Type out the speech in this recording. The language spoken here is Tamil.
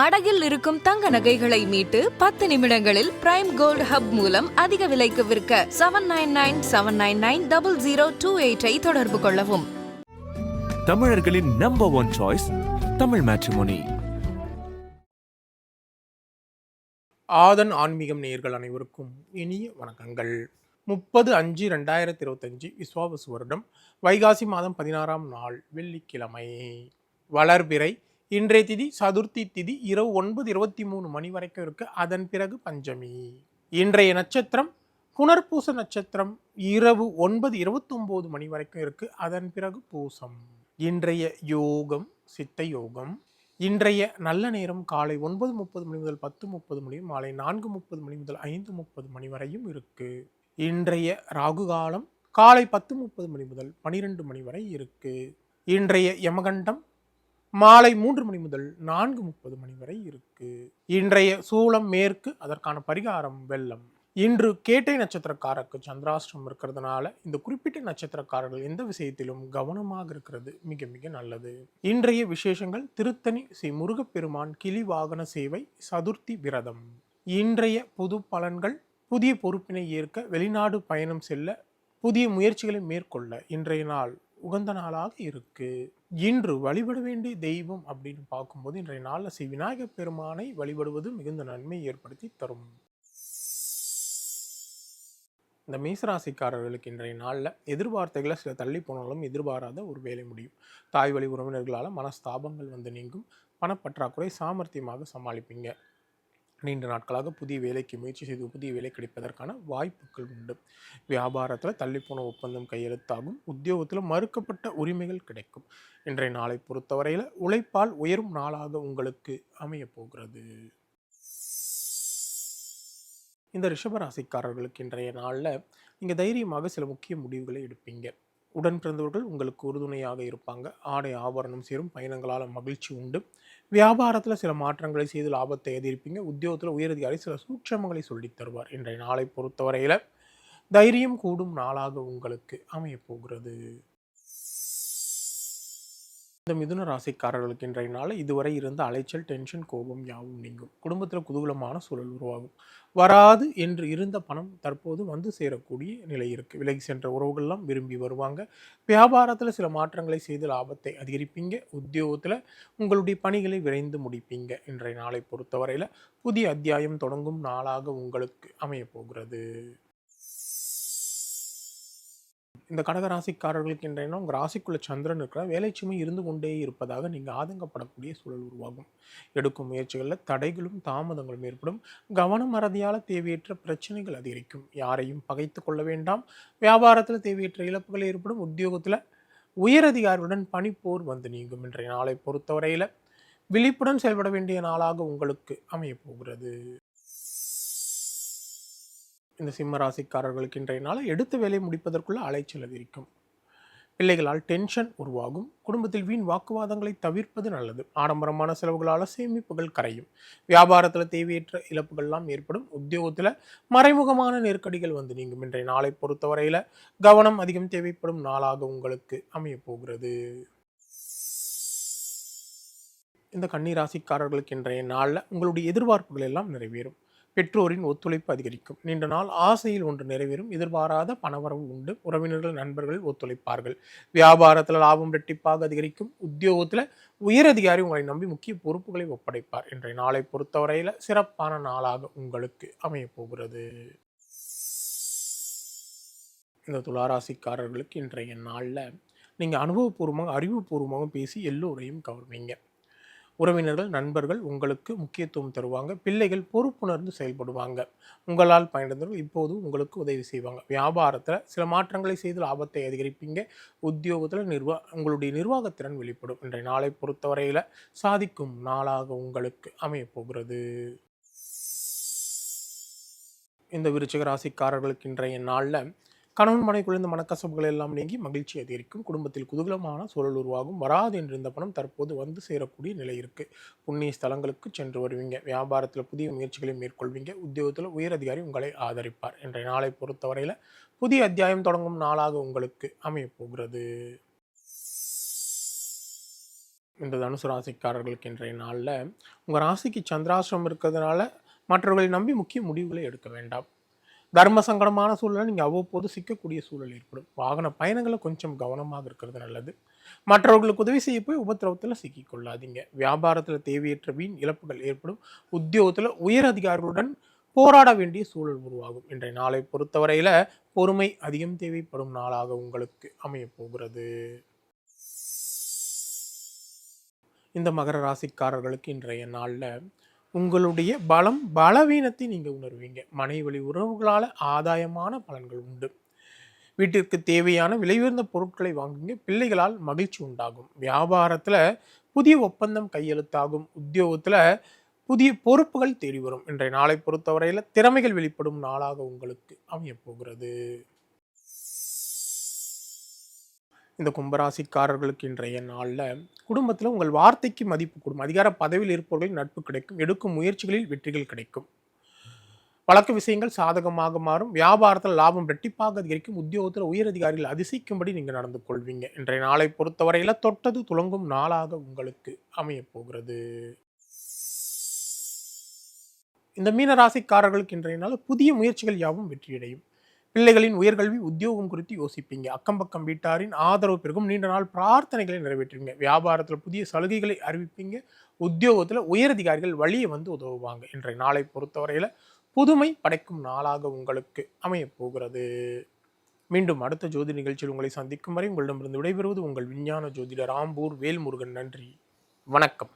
அடகில் இருக்கும் தங்க நகைகளை மீட்டு பத்து நிமிடங்களில் பிரைம் கோல்ட் ஹப் மூலம் அதிக விலைக்கு விற்க seven nine nine seven nine nine double zero two எயிட்டை தொடர்பு கொள்ளவும். தமிழர்களின் number one choice Tamil matrimony Aadhan ஆன்மீகம் நேயர்கள் அனைவருக்கும் இனிய வணக்கங்கள். முப்பது அஞ்சு ரெண்டாயிரத்தி இருபத்தஞ்சு விஸ்வாவசு வருடம் வைகாசி மாதம் பதினாறாம் நாள் வெள்ளிக்கிழமை. வளர்பிறை இன்றைய திதி சதுர்த்தி திதி இரவு ஒன்பது இருபத்தி மூணு மணி வரைக்கும் இருக்கு. அதன் பிறகு பஞ்சமி. இன்றைய நட்சத்திரம் புனர்பூச நட்சத்திரம் இரவு ஒன்பது இருபத்தொம்போது மணி வரைக்கும் இருக்கு. அதன் பிறகு பூசம். இன்றைய யோகம் சித்த யோகம். இன்றைய நல்ல நேரம் காலை ஒன்பது முப்பது மணி முதல் பத்து முப்பது மணி மாலை நான்கு முப்பது மணி முதல் ஐந்து முப்பது மணி வரையும் இருக்கு. இன்றைய ராகு காலம் காலை பத்து முப்பது மணி முதல் பனிரெண்டு மணி வரை இருக்கு. இன்றைய யமகண்டம் மாலை மூன்று மணி முதல் நான்கு முப்பது மணி வரை இருக்கு. இன்றைய சூளம் மேற்கு அதற்கான பரிகாரம் வெள்ளம். இன்று கேட்டை நட்சத்திரக்காரருக்கு சந்திராஷ்டிரம் இருக்கிறதுனால இந்த குறிப்பிட்ட நட்சத்திரக்காரர்கள் எந்த விஷயத்திலும் கவனமாக இருக்கிறது மிக மிக நல்லது. இன்றைய விசேஷங்கள் திருத்தணி ஸ்ரீ முருகப்பெருமான் கிளி வாகன சேவை சதுர்த்தி விரதம். இன்றைய பொது பலன்கள் புதிய பொறுப்பினை ஏற்க வெளிநாடு பயணம் செல்ல புதிய முயற்சிகளை மேற்கொள்ள இன்றைய நாள் உகந்த நாளாக இருக்குது இன்று வழிபட வேண்டிய தெய்வம் அப்படின்னு பார்க்கும்போது இன்றைய நாளில் ஸ்ரீ விநாயகப் பெருமானை வழிபடுவது மிகுந்த நன்மை ஏற்படுத்தி தரும். இந்த மீசராசிக்காரர்களுக்கு இன்றைய நாளில் எதிர்பார்த்தைகளை சில தள்ளி போனாலும் எதிர்பாராத ஒரு வேலை முடியும். தாய் வழி உறவினர்களால் மனஸ்தாபங்கள் வந்து நீங்கும். பணப்பற்றாக்குறை சாமர்த்தியமாக சமாளிப்பீங்க. நீண்ட நாட்களாக புதிய வேலைக்கு முயற்சி செய்து புதிய வேலை கிடைப்பதற்கான வாய்ப்புகள் உண்டு. வியாபாரத்தில் தள்ளிப்போன ஒப்பந்தம் கையெழுத்தாகும். உத்தியோகத்தில் மறுக்கப்பட்ட உரிமைகள் கிடைக்கும். இன்றைய நாளை பொறுத்தவரையில் உழைப்பால் உயரும் நாளாக உங்களுக்கு அமையப்போகிறது இந்த ரிஷபராசிக்காரர்களுக்கு இன்றைய நாளில் நீங்கள் தைரியமாக சில முக்கிய முடிவுகளை எடுப்பீங்க. உடன் பிறந்தவர்கள் உங்களுக்கு உறுதுணையாக இருப்பாங்க. ஆடை ஆபரணம் சேரும் பயணங்களால் மகிழ்ச்சி உண்டு. வியாபாரத்தில் சில மாற்றங்களை செய்து லாபத்தை எதிர்ப்பீங்க. உத்தியோகத்தில் உயரதிகாரி சில சூட்சமங்களை சொல்லித் தருவார். இன்றைய நாளை பொறுத்தவரையில் தைரியம் கூடும் நாளாக உங்களுக்கு அமையப் போகிறது. இந்த மிதுன ராசிக்காரர்களுக்கு இன்றைய நாள் இதுவரை இருந்த அலைச்சல் டென்ஷன் கோபம் யாவும் நீங்கும். குடும்பத்தில் குதூகலமான சூழல் உருவாகும். வராது என்று இருந்த பணம் தற்போது வந்து சேரக்கூடிய நிலை இருக்கு. விலகி சென்ற உறவுகள்லாம் விரும்பி வருவாங்க. வியாபாரத்தில் சில மாற்றங்களை செய்து லாபத்தை அதிகரிப்பீங்க. உத்தியோகத்தில் உங்களுடைய பணிகளை விரைந்து முடிப்பீங்க. இன்றைய நாளை பொறுத்தவரையில் புதிய அத்தியாயம் தொடங்கும் நாளாக உங்களுக்கு அமையப் போகிறது இந்த கடகராசிக்காரர்களுக்கு இன்றைய நாள் உங்கள் ராசிக்குள்ள சந்திரன் இருக்கிற வேலைச்சுமை இருந்து கொண்டே இருப்பதாக நீங்கள் ஆதங்கப்படக்கூடிய சூழல் உருவாகும். எடுக்கும் முயற்சிகளில் தடைகளும் தாமதங்களும் ஏற்படும். கவனம் மறதியால் தேவையற்ற பிரச்சனைகள் அதிகரிக்கும். யாரையும் பகைத்து கொள்ள வேண்டாம். வியாபாரத்தில் தேவையற்ற இழப்புகள் ஏற்படும். உத்தியோகத்தில் உயரதிகாரியுடன் பணிப்போர் வந்து நீங்கும். இன்றைய நாளை பொறுத்தவரையில் விழிப்புடன் செயல்பட வேண்டிய நாளாக உங்களுக்கு அமையப் போகிறது. இந்த சிம்ம ராசிக்காரர்களுக்கு இன்றைய நாள் எடுத்து வேலை முடிப்பதற்குள்ள அலைச்சல் அதிகரிக்கும் பிள்ளைகளால் டென்ஷன் உருவாகும். குடும்பத்தில் வீண் வாக்குவாதங்களை தவிர்ப்பது நல்லது. ஆடம்பரமான செலவுகளால் சேமிப்புகள் கரையும். வியாபாரத்தில் தேவையற்ற இழப்புகள்லாம் ஏற்படும். உத்தியோகத்தில் மறைமுகமான நெருக்கடிகள் வந்து நீங்கும். இன்றைய நாளை பொறுத்தவரையில் கவனம் அதிகம் தேவைப்படும் நாளாக உங்களுக்கு அமையப்போகிறது. இந்த கன்னி ராசிக்காரர்களுக்கு இன்றைய நாளில் உங்களுடைய எதிர்பார்ப்புகள் எல்லாம் நிறைவேறும். பெற்றோரின் ஒத்துழைப்பு அதிகரிக்கும். நீண்ட நாள் ஆசையில் ஒன்று நிறைவேறும். எதிர்பாராத பணவரவு உண்டு. உறவினர்கள் நண்பர்கள் ஒத்துழைப்பார்கள். வியாபாரத்தில் லாபம் ரெட்டிப்பாக அதிகரிக்கும். உத்தியோகத்தில் உயரதிகாரி உங்களை நம்பி முக்கிய பொறுப்புகளை ஒப்படைப்பார் இன்றைய நாளை பொறுத்தவரையில் சிறப்பான நாளாக உங்களுக்கு அமையப் போகிறது. இந்த துளாராசிக்காரர்களுக்கு இன்றைய நாளில் நீங்கள் அனுபவபூர்வமாக அறிவுபூர்வமாக பேசி எல்லோரையும் கவர்வீங்க. உறவினர்கள் நண்பர்கள் உங்களுக்கு முக்கியத்துவம் தருவாங்க. பிள்ளைகள் பொறுப்புணர்ந்து செயல்படுவாங்க. உங்களால் பயனடைந்தவர்கள் இப்போது உங்களுக்கு உதவி செய்வாங்க. வியாபாரத்தில் சில மாற்றங்களை செய்து லாபத்தை அதிகரிப்பீங்க. உத்தியோகத்தில் நிர்வா உங்களுடைய நிர்வாகத்திறன் வெளிப்படும். இன்றைய நாளை பொறுத்தவரையில் சாதிக்கும் நாளாக உங்களுக்கு அமையப்போகிறது. இந்த விருச்சிக ராசிக்காரர்களுக்கு இன்றைய நாளில் கணவன் மனைக்குள்ள இந்த மனக்கசப்புகள் எல்லாம் நீங்கி மகிழ்ச்சி அதிகரிக்கும். குடும்பத்தில் குதூகலமான சூழல் உருவாகும். வராது என்றிருந்த பணம் தற்போது வந்து சேரக்கூடிய நிலை இருக்கு. புண்ணிய ஸ்தலங்களுக்கு சென்று வருவீங்க. வியாபாரத்தில் புதிய முயற்சிகளை மேற்கொள்வீங்க. உத்தியோகத்தில் உயர் அதிகாரி உங்களை ஆதரிப்பார். என்ற நாளை பொறுத்தவரையில் புதிய அத்தியாயம் தொடங்கும் நாளாக உங்களுக்கு அமையப்போகிறது இந்த தனுசு ராசிக்காரர்களுக்கு இன்றைய நாளில் உங்கள் ராசிக்கு சந்திராசிரமம் இருக்கிறதுனால மற்றவர்களை நம்பி முக்கிய முடிவுகளை எடுக்க வேண்டாம். தர்ம சங்கடமான சூழலை நீங்கள் அவ்வப்போது சிக்கக்கூடிய சூழல் ஏற்படும். வாகன பயணங்களை கொஞ்சம் கவனமாக இருக்கிறது நல்லது. மற்றவர்களுக்கு உதவி செய்ய போய் உபத்திரவத்தில் சிக்கிக் கொள்ளாதீங்க. வியாபாரத்தில் தேவையற்ற வீண் இழப்புகள் ஏற்படும். உத்தியோகத்தில் உயர் அதிகாரிகளுடன் போராட வேண்டிய சூழல் உருவாகும். இன்றைய நாளை பொறுத்தவரையில் பொறுமை அதிகம் தேவைப்படும் நாளாக உங்களுக்கு அமையப் போகிறது. இந்த மகர ராசிக்காரர்களுக்கு இன்றைய நாளில் உங்களுடைய பலம் பலவீனத்தை நீங்கள் உணர்வீங்க. மனைவழி உறவுகளால் ஆதாயமான பலன்கள் உண்டு. வீட்டிற்கு தேவையான விலையுயர்ந்த பொருட்களை வாங்குங்க. பிள்ளைகளால் மகிழ்ச்சி உண்டாகும். வியாபாரத்தில் புதிய ஒப்பந்தம் கையெழுத்தாகும். உத்தியோகத்தில் புதிய பொறுப்புகள் தேடி வரும் இன்றைய நாளை பொறுத்தவரையில் திறமைகள் வெளிப்படும் நாளாக உங்களுக்கு அமையப் இந்த கும்பராசிக்காரர்களுக்கு இன்றைய நாளில் குடும்பத்தில் உங்கள் வார்த்தைக்கு மதிப்பு கொடுக்கும் அதிகார பதவியில் இருப்பவர்களின் நட்பு கிடைக்கும். எடுக்கும் முயற்சிகளில் வெற்றிகள் கிடைக்கும். வழக்கு விஷயங்கள் சாதகமாக மாறும். வியாபாரத்தில் லாபம் ரெட்டிப்பாக அதிகரிக்கும். உத்தியோகத்தில் உயரதிகாரிகள் அதிசயிக்கும்படி நீங்கள் நடந்து கொள்வீங்க. இன்றைய நாளை பொறுத்தவரையில் தொட்டது துலங்கும் நாளாக உங்களுக்கு அமையப் போகிறது. இந்த மீனராசிக்காரர்களுக்கு இன்றைய நாள் புதிய முயற்சிகள் யாவும் வெற்றியடையும். பிள்ளைகளின் உயர்கல்வி உத்தியோகம் குறித்து யோசிப்பீங்க. அக்கம் பக்கம் வீட்டாரின் ஆதரவு பெருகும். நீண்ட நாள் பிரார்த்தனைகளை நிறைவேற்றுவீங்க. வியாபாரத்தில் புதிய சலுகைகளை அறிவிப்பீங்க. உத்தியோகத்தில் உயரதிகாரிகள் வழியை வந்து உதவுவாங்க. இன்றைய நாளை பொறுத்தவரையில் புதுமை படைக்கும் நாளாக உங்களுக்கு அமையப் போகிறது மீண்டும் அடுத்த ஜோதி நிகழ்ச்சியில் உங்களை சந்திக்கும் வரை உங்களிடமிருந்து விடைபெறுவது உங்கள் விஞ்ஞான ஜோதிடர் ஆம்பூர் வேல்முருகன். நன்றி. வணக்கம்.